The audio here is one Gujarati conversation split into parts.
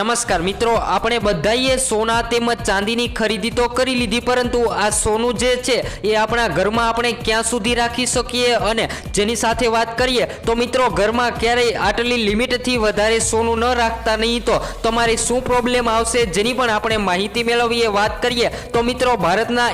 નમસ્કાર મિત્રો, આપણે બધાએ સોના તેમજ ચાંદીની ખરીદી તો કરી લીધી, પરંતુ આ સોનું જે છે એ આપણા ઘરમાં આપણે ક્યાં સુધી રાખી શકીએ અને જેની સાથે વાત કરીએ, તો મિત્રો ઘરમાં ક્યારેય આટલી લિમિટથી વધારે સોનું ન રાખતા નહીં, તો તમારે શું પ્રોબ્લેમ આવશે જેની પણ આપણે માહિતી મેળવીએ, વાત કરીએ, તો મિત્રો ભારતના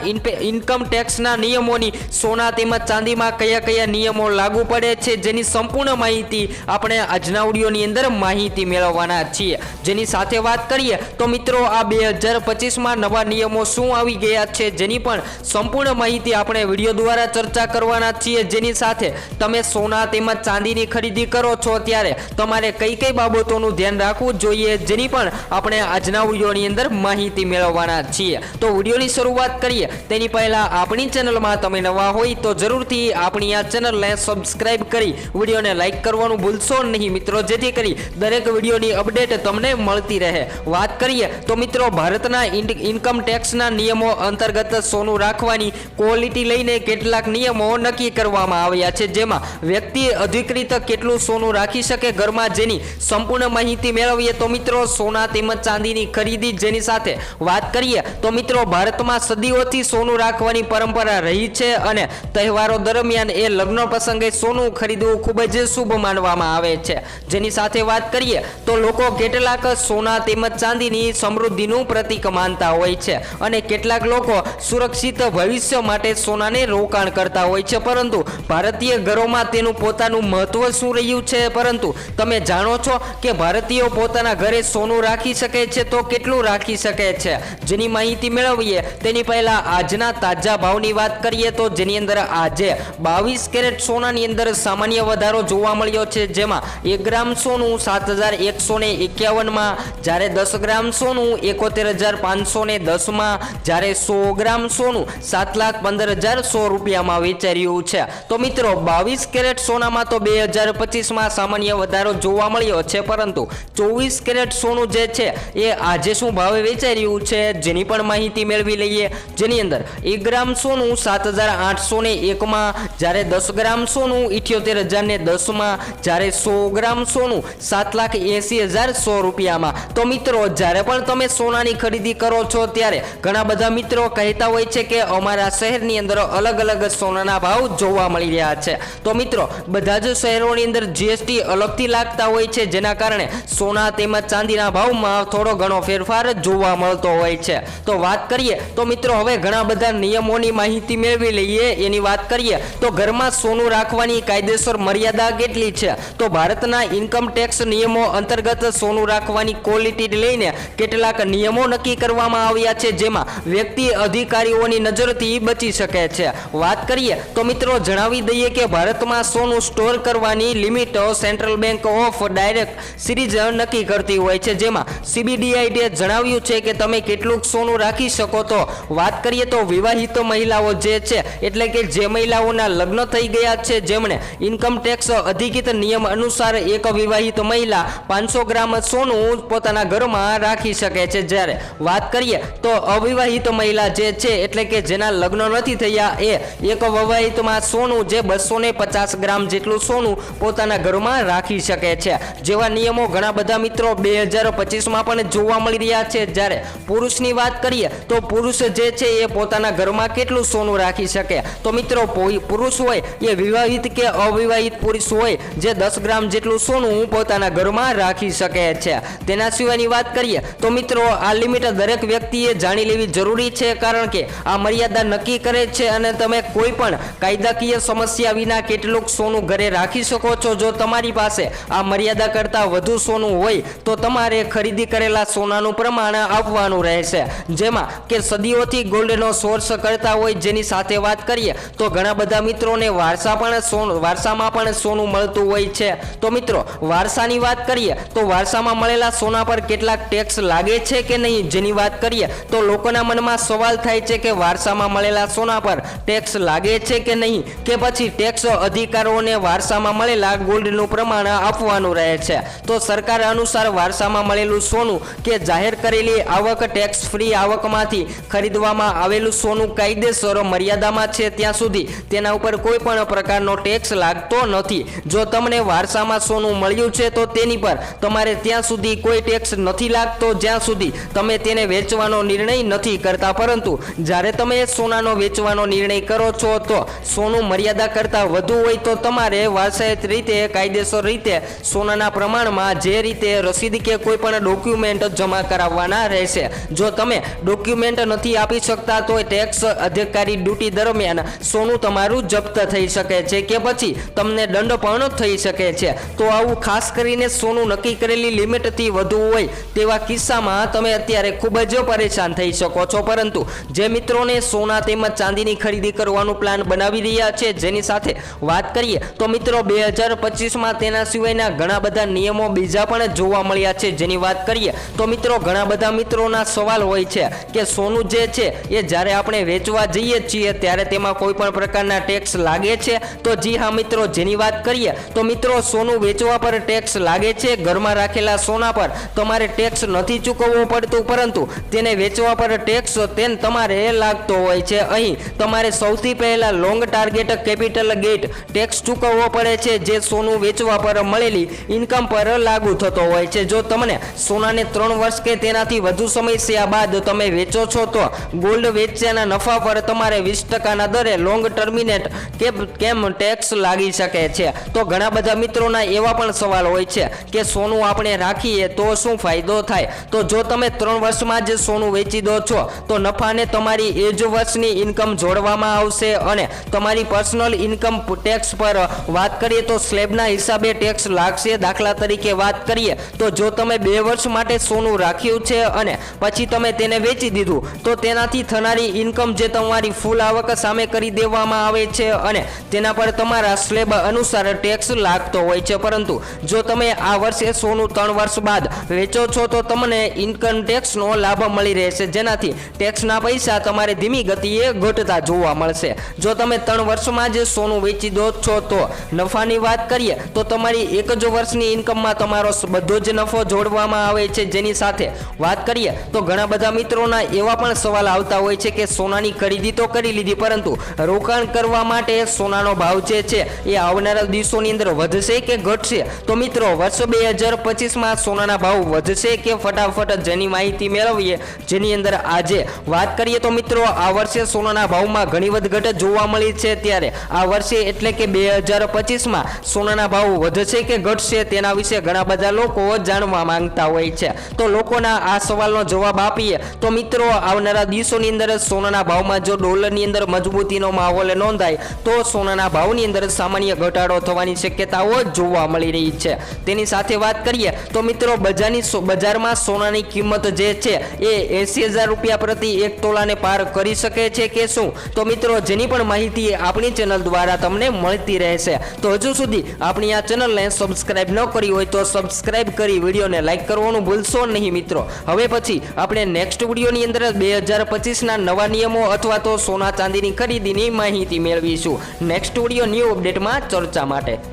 ઇન્કમ ટેક્સના નિયમોની સોના તેમજ ચાંદીમાં કયા કયા નિયમો લાગુ પડે છે, જેની સંપૂર્ણ માહિતી આપણે આજના ઓડિયોની અંદર માહિતી મેળવવાના છીએ. જેની સાથે વાત કરીએ તો મિત્રો આ બે હજાર પચીસમાં નવા નિયમો શું આવી ગયા છે જેની પણ સંપૂર્ણ માહિતી આપણે વીડિયો દ્વારા ચર્ચા કરવાના છીએ. જેની સાથે તમે સોના તેમજ ચાંદીની ખરીદી કરો છો ત્યારે તમારે કઈ કઈ બાબતોનું ધ્યાન રાખવું જોઈએ જેની પણ આપણે આજના વિડીયોની અંદર માહિતી મેળવવાના છીએ. તો વિડીયોની શરૂઆત કરીએ. તેની પહેલા આપણી ચેનલમાં તમે નવા હોય તો જરૂરથી આપણી આ ચેનલને સબસ્ક્રાઇબ કરી વિડીયોને લાઈક કરવાનું ભૂલશો નહીં. મિત્રો, જેથી કરી દરેક વિડીયોની અપડેટ તમને મળતી રહે. વાત કરીએ તો મિત્રો, ભારતના ઇન- ઇન્કમ ટેક્સના નિયમો અંતર્ગત સોનું રાખવાની ક્વોલિટી લઈને કેટલાક નિયમો નક્કી કરવામાં આવ્યા છે. જેમાં વ્યક્તિ અધિકૃત કેટલું સોનું રાખી શકે ઘરમાં જેની સંપૂર્ણ માહિતી મેળવીએ તો મિત્રો, સોના તેમજ ચાંદીની ખરીદી જેની સાથે વાત કરીએ તો મિત્રો, ભારતમાં સદીઓથી સોનું રાખવાની પરંપરા રહી છે અને તહેવારો દરમિયાન એ લગ્ન પ્રસંગે સોનું ખરીદવું ખૂબ જ શુભ માનવામાં આવે છે. જેની સાથે વાત કરીએ તો લોકો કેટલાક સોના તેમજ ચાંદીની સમૃદ્ધિનું પ્રતીક માનતા હોય છે. અને કેટલાક લોકો સુરક્ષિત ભવિષ્ય માટે સોનાને રોકાણ કરતા હોય છે. પરંતુ ભારતીય ઘરોમાં તેનું પોતાનું મહત્વ શું રહ્યું છે? પરંતુ તમે જાણો છો કે ભારતીયો પોતાના ઘરે સોનું રાખી શકે છે તો કેટલું રાખી શકે છે? જેની માહિતી મેળવીએ, તેની પહેલા આજના તાજા ભાવની વાત કરીએ તો જેની અંદર આજે બાવીસ કેરેટ સોનાની અંદર સામાન્ય વધારો જોવા મળ્યો છે. જેમાં એક ગ્રામ સોનું સાત હજાર એકસો ને એકાવનમાં જ્યારે દસ ગ્રામ સોનું, એકોતેર હજાર પાંચસો ને દસમાં જ્યારે સો ગ્રામ સોનું, સાત લાખ પંદર હજાર સો રૂપિયામાં વેચાઈ રહ્યું છે. તો મિત્રો, બાવીસ કેરેટ સોનામાં તો બે હજાર પચીસમાં સામાન્ય વધારો જોવા મળ્યો છે, પરંતુ ચોવીસ કેરેટ સોનું જે છે, એ આજે શું ભાવે વેચાઈ રહ્યું છે, જેની પણ માહિતી મેળવી લઈએ. જેની અંદર એક ગ્રામ સોનું સાત હજાર આઠસો ને એકમાં જ્યારે દસ ગ્રામ સોનું, ઇઠ્યોતેર હજાર ને દસમાં, જ્યારે સો ગ્રામ સોનું, સાત લાખ એંસી હજાર સો રૂપિયામાં. તો મિત્રો, જ્યારે પણ તમે સોનાની ખરીદી કરો છો, ત્યારે ઘણા બધા મિત્રો કહેતા હોય છે કે અમારા શહેરની અંદર અલગ અલગ સોનાના ભાવ જોવા મળી રહ્યા છે. તો મિત્રો, બધા જ શહેરોની અંદર જીએસટી અલગથી લાગતા હોય છે, જેના કારણે સોના તેમજ ચાંદીના ભાવમાં થોડો ઘણો ફેરફાર જોવા મળતો હોય છે. તો વાત કરીએ, તો મિત્રો, હવે ઘણા બધા નિયમોની માહિતી મેળવી લઈએ. એની વાત કરીએ, તો ઘરમાં સોનું રાખવાની કાયદેસર મર્યાદા કેટલી છે? તો ભારતના ઇન્કમ ટેક્સ નિયમો અંતર્ગત સોનું રાખવાની ક્વોલિટી લઈને કેટલાક નિયમો નક્કી કરવામાં આવ્યા છે, જેમાં વ્યક્તિ અધિકારીઓની નજરથી બચી શકે છે. વાત કરીએ તો મિત્રો જણાવી દઈએ કે ભારતમાં સોનું સ્ટોર કરવાની limit central bank of direct series નક્કી કરતી હોય છે, જેમાં સીબીડીઆઈએ જણાવ્યું છે કે તમે કેટલું સોનું રાખી શકો તો. વાત કરીએ તો વિવાહિત મહિલાઓ જે છે, એટલે કે જે મહિલાઓના લગ્ન થઈ ગયા છે. જેમણે ઇન્કમ ટેક્સ અધિકૃત નિયમ અનુસાર એક વિવાહિત મહિલા પાંચસો ગ્રામ સોનું પોતાના ઘરમાં રાખી શકે છે. જ્યારે વાત કરીએ તો અવિવાહિત મહિલા જે છે, એટલે કે જેના લગ્ન નથી થયા, એ એક વિવાહિતમાં સોનું જે બસો ને પચાસ ગ્રામ જેટલું સોનું પોતાના ઘરમાં રાખી શકે છે. જેવા નિયમો ઘણા બધા મિત્રો બે હજાર પચીસમાં પણ જોવા મળી રહ્યા છે. જ્યારે પુરુષની વાત કરીએ તો પુરુષ જે છે, એ પોતાના ઘરમાં કેટલું સોનું રાખી શકે? તો મિત્રો પો- પુરુષ હોય, એ વિવાહિત કે અવિવાહિત પુરુષ હોય, જે દસ ગ્રામ જેટલું સોનું પોતાના ઘરમાં રાખી શકે છે. તેના સિવાયની વાત કરીએ, તો મિત્રો, આ લિમિટ દરેક વ્યક્તિએ જાણી લેવી જરૂરી છે, કારણ કે આ મર્યાદા નક્કી કરે છે અને તમે કોઈ પણ કાયદાકીય સમસ્યા વિના કેટલુંક સોનું ઘરે રાખી શકો છો. જો તમારી પાસે આ મર્યાદા કરતાં વધુ સોનું હોય, તો તમારે ખરીદી કરેલા સોનાનું પ્રમાણ આપવાનું રહેશે. જેમાં કે સદીઓથી ગોલ્ડનો સોર્સ કરતા હોય, જેની સાથે વાત કરીએ, તો ઘણા બધા મિત્રોને વારસા પણ સોનું, વારસામાં પણ સોનું મળતું હોય છે. તો મિત્રો, વારસાની વાત કરીએ, તો વારસામાં મળેલા સોના પર કેટલાક ટેક્સ લાગે છે કે નહીં જેની વાત કરીએ, તો લોકોના મનમાં સવાલ થાય છે કે વારસામાં મળેલા સોના પર ટેક્સ લાગે છે કે નહીં, કે પછી ટેક્સ અધિકારોને વારસામાં મળેલા ગોલ્ડનું પ્રમાણ આપવાનું રહે છે. તો સરકાર અનુસાર વારસામાં મળેલું સોનું કે જાહેર કરેલી આવક ટેક્સ ફ્રી આવકમાંથી ખરીદવામાં આવેલું સોનું કાયદેસર મર્યાદામાં છે ત્યાં સુધી, તેના ઉપર પર કોઈ પણ પ્રકારનો ટેક્સ લાગતો નથી. જો તમને વારસામાં સોનું મળ્યું છે, તો તેની પર તમારે ત્યાં સુધી કોઈ ટેક્સ નથી લાગતો. જ્યાં સુધી તમે તેને વેચવાનો નિર્ણય નથી કરતા. પરંતુ જ્યારે તમે સોનાનો વેચવાનો નિર્ણય કરો છો, તો સોનું મર્યાદા કરતાં વધુ હોય, તો તમારે વારસાયત રીતે, કાયદેસર રીતે સોનાના પ્રમાણમાં જે રીતે રસીદ કે કોઈ પણ ડોક્યુમેન્ટ જમા કરાવવાના રહેશે. જો તમે ડોક્યુમેન્ટ નથી આપી શકતા, તો ટેક્સ અધિકારી ડ્યુટી દરમિયાન સોનું તમારું જપ્ત થઈ શકે છે કે પછી તમને દંડ પણ થઈ શકે છે. તો આવું ખાસ કરીને સોનું નક્કી કરેલી લિમિટથી વધુ હોય તેવા કિસ્સામાં તમે અત્યારે ખૂબ જ પરેશાન થઈ શકો છો. પરંતુ જે મિત્રોને સોના તેમજ ચાંદીની ખરીદી કરવાનું પ્લાન બનાવી રહ્યા છે જેની સાથે વાત કરીએ તો મિત્રો બે હજાર પચીસમાં તેના સિવાયના ઘણા બધા નિયમો બીજા પણ જોવા મળ્યા છે જેની વાત કરીએ તો મિત્રો ઘણા બધા મિત્રોના સવાલ હોય છે કે સોનું જે છે એ જ્યારે આપણે વેચવા જઈએ છીએ ત્યારે તેમાં કોઈ પણ પ્રકારના ટેક્સ લાગે છે? તો જી હા મિત્રો, જેની વાત કરીએ, તો મિત્રો સોનું વેચવા પર ટેક્સ લાગે છે, ઘરમાં રાખેલા સોના પર. તમારે ટેક્સ નથી ચૂકવવું પડતું, પરંતુ તેને વેચવા પર ટેક્સ તેન તમારે લાગતો હોય છે. અહીં તમારે સૌથી પહેલાં long target capital get tax ચૂકવવો પડે છે, જે સોનું વેચવા પર મળેલી ઇન્કમ પર લાગુ થતો હોય છે. જો તમને સોનાને ત્રણ વર્ષ કે તેનાથી વધુ સમય થયા બાદ તમે વેચો છો, તો ગોલ્ડ વેચ્યાના નફા પર તમારે વીસ ટકાના દરે લોંગ ટર્મિનેટ કે કેમ ટેક્સ લાગી શકે છે? તો ઘણા બધા મિત્રોના એવા પણ સવાલ હોય છે કે સોનું આપણે રાખીએ તો શું ફાયદો થાય? તો જો તમે ત્રણ વર્ષમાં જ સોનું વેચી દો છો, તો નફાને તમારી એ જ વર્ષની ઇન્કમ જોડવામાં આવશે અને તમારી પર્સનલ ઇન્કમ ટેક્સ પર વાત કરીએ તો સ્લેબના હિસાબે ટેક્સ લાગશે. દાખલા તરીકે વાત કરીએ તો જો તમે બે વર્ષ માટે સોનું રાખ્યું છે અને પછી તમે તેને વેચી દીધું, તો તેનાથી થનારી ઇન્કમ જે તમારી ફૂલ આવક સામે કરી દેવામાં આવે છે અને તેના પર તમારા સ્લેબ અનુસાર ટેક્સ લાગતો હોય છે. પરંતુ જો તમે આ વર્ષે સોનું ત્રણ વર્ષ બાદ વેચો છો, તો તમને ઇન્કમ ટેક્સનો લાભ મળી રહેશે. જેનાથી ટેક્સના પૈસા તમારે ધીમી ગતિએ ઘટતા જોવા મળશે. જો તમે ત્રણ વર્ષમાં જ સોનું વેચી દો છો, તો નફાની વાત કરીએ, તો તમારી એક જ વર્ષની ઇન્કમમાં તમારો બધો જ નફો જોડવામાં આવે છે. જેની સાથે વાત કરીએ, તો ઘણા બધા મિત્રોના એવા પણ સવાલ આવતા હોય છે કે સોનાની ખરીદી તો કરી લીધી, પરંતુ રોકાણ કરવા માટે સોનાનો ભાવ જે છે એ આવનારા દિવસોની અંદર વધશે કે ઘટશે? તો મિત્રો, વર્ષ બે હજાર પચીસમાં સોનાના ભાવ વધશે કે ફટાફટ જેની માહિતી મેળવીએ, જેની અંદર આજે વાત કરીએ તો મિત્રો, આ વર્ષે સોનાના ભાવમાં ઘણી વધઘટ જોવા મળી છે ત્યારે. આ વર્ષે એટલે કે બે હજાર પચીસમાં સોનાના ભાવ વધશે કે ઘટશે તેના વિશે ઘણા બધા લોકો જાણવા માંગતા હોય છે. તો લોકોના આ સવાલનો જવાબ આપીએ. તો મિત્રો, આવનારા દિવસોની અંદર સોનાના ભાવમાં જો ડોલરની અંદર મજબૂતીનો માહોલ નોંધાય તો સોનાના ભાવની અંદર સામાન્ય ઘટાડો થવાની શક્યતાઓ જોવા મળી રહી છે. તેની સાથે વાત કરીએ તો મિત્રો બજારની બજારમાં સોનાની કિંમત જે છે એ એસી હજાર રૂપિયા પ્રતિ એક તોલાને પાર કરી શકે છે કે શું? તો મિત્રો જેની પણ માહિતી આપણી ચેનલ દ્વારા તમને મળતી રહેશે. તો હજુ સુધી આપણી આ ચેનલને સબસ્ક્રાઇબ ન કરી હોય તો સબસ્ક્રાઇબ કરી વિડીયોને લાઇક કરવાનું ભૂલશો નહીં મિત્રો. હવે પછી આપણે નેક્સ્ટ વિડીયોની અંદર બે હજાર પચીસના નવા નિયમો અથવા તો સોના ચાંદીની ખરીદીની માહિતી મેળવીશું નેક્સ્ટ ઓડિયો ન્યૂ અપડેટમાં ચર્ચા માટે.